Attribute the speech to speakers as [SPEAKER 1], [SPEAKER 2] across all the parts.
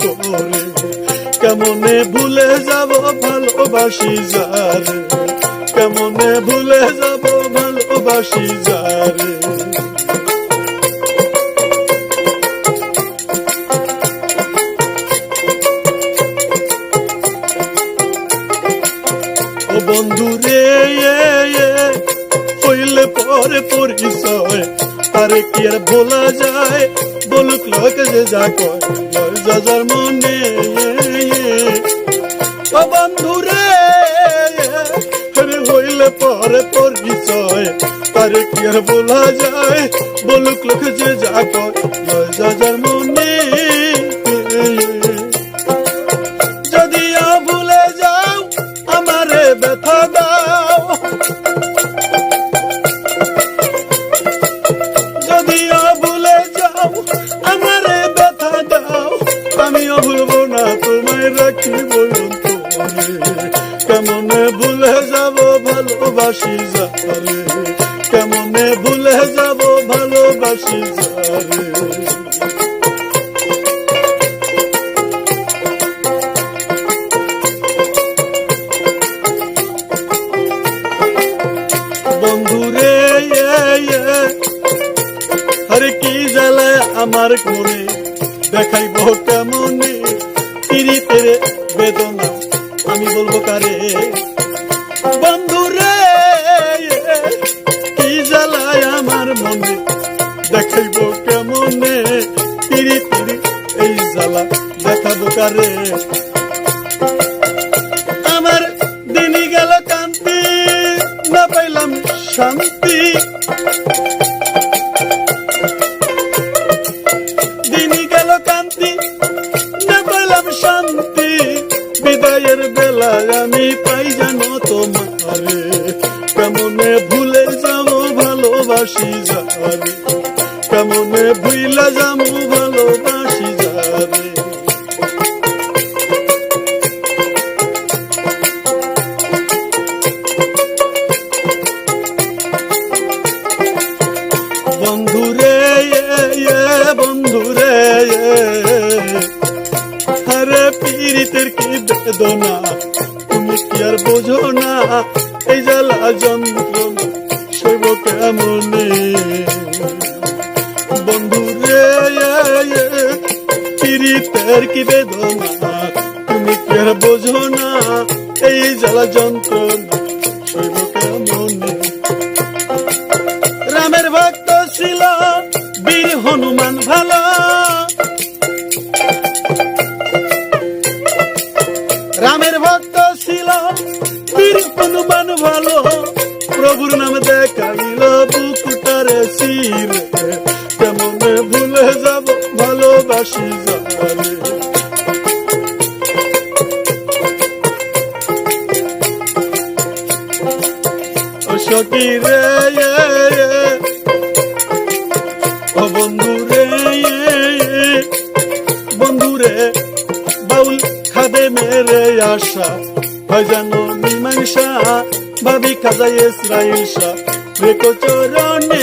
[SPEAKER 1] করে কেমনে ভুলে যাব ভালোবাসি যারে? কেমনে ভুলে যাব ভালোবাসি যারে? বন্ধু রে হইলে পরে পরিচয়। তারে কি আর বলা যায়? বলুক লোক যে যা কর যার মনে। হইলে পরে পরিচয়। তারে কি আর বলা যায়? বলুক লোক যে যা কর যার মনে। ভালোবাসি যারে। কেমনে ভুলে যাব ভালোবাসি যারে। বন্ধুরে আরে কি জ্বালায় আমার মনে? দেখাইব কেমনে? পিরিতের বেদনা আমি বলব কারে? বন্ধুরে এই দেখাবো কারে আমার দিনই গেল কান্তি না পাইলাম শান্তি। দিনই গেল কান্তি না পাইলাম শান্তি। বিদায়ের বেলায় আমি পাই জানো তোমারে। কেমনে ভুলে যাব ভালোবাসি যারে কেমনে ভুইলা যাব ভালোবাসি বন্ধুরে বন্ধুরে আরে, পীড়িতের কি বেদনা? তুমি কি আর বোঝো না? এই জ্বালা যন্ত্রণা, সইব কেমনে? পীড়িতের কি বেদনা? তুমি কি বোঝো না, এই জ্বালা যন্ত্রণা। সইব কেমনে? রামের ভক্ত ছিল বীর হনুমান ভালো। রামের ভক্ত ছিল বীর হনুমান ভালো। প্রভুর নাম দেখাইল বুকুটারে শির। যারে ও সখী রে ও বন্ধু রে বন্ধু রে বাউল খাদে মেরে আশা হয় জানো মীমাংসা ভাবি খাজা ইসরাইল শাহ চরণে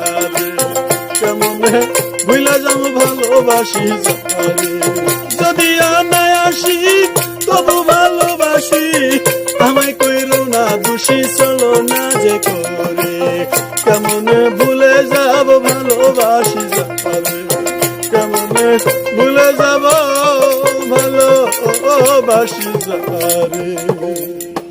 [SPEAKER 1] ভুলে যাম ভালোবাসি যদি আনায় আসি, তবু ভালোবাসি। আমায় কইরো না দোষী চলো না যে করে। কেমনে ভুলে যাব ভালোবাসি যাবে কেমনে ভুলে যাব ভালোবাসি যাবে